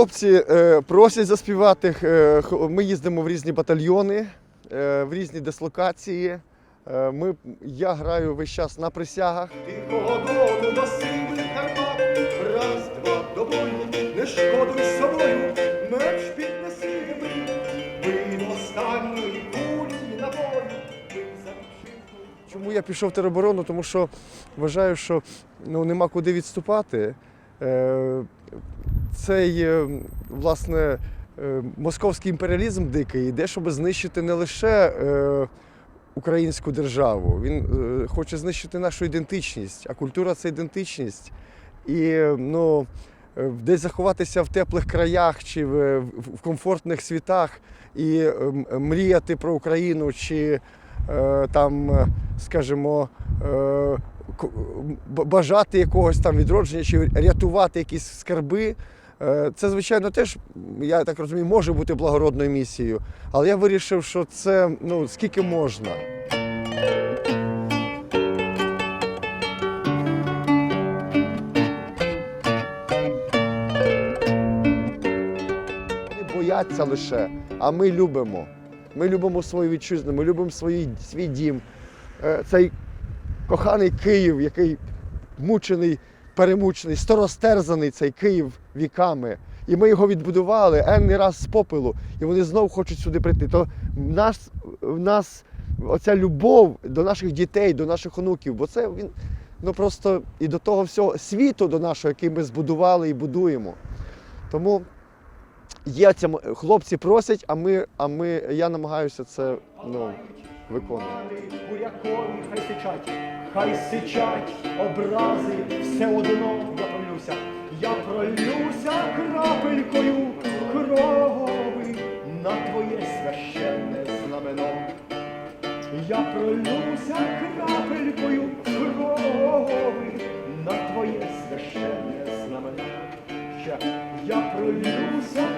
Хлопці е, просять заспівати. е, Ми їздимо в різні батальйони, е, в різні дислокації. Ми, я граю весь час на присягах. Тихого долу до сивих Карпат, раз, два, до бою, не шкодуй собою, меч піднеси ми, останньої кулі набою, бий за. Чому я пішов в тероборону? Тому що вважаю, що ну, нема куди відступати. Цей, е, власне, е, московський імперіалізм дикий йде, щоб знищити не лише е, українську державу. Він хоче знищити нашу ідентичність, а культура це ідентичність. І ну, десь заховатися в теплих краях чи в, комфортних світах і мріяти про Україну, чи там, скажімо, бажати якогось там відродження чи рятувати якісь скарби. Е, Це, звичайно, теж, я так розумію, може бути благородною місією. Але я вирішив, що це ну, скільки можна. Вони бояться лише, а ми любимо. Ми любимо свою вітчизну, ми любимо свій, свій дім. Е, Цей коханий Київ, який мучений, перемучений, старостерзаний цей Київ віками. І ми його відбудували енний раз з попелу, і вони знову хочуть сюди прийти. То в нас, в нас оця любов до наших дітей, до наших онуків, бо це він ну просто і до того всього світу, до нашого, який ми збудували і будуємо. Тому є ця, хлопці просять, а ми, а ми, я намагаюся це ну, виконувати. Хай сичать образи, все одно я пролюся, я пролюся крапелькою крови на твоє священне знамено. Я пролюся крапелькою крови на твоє священне знамено. Ще я пролюся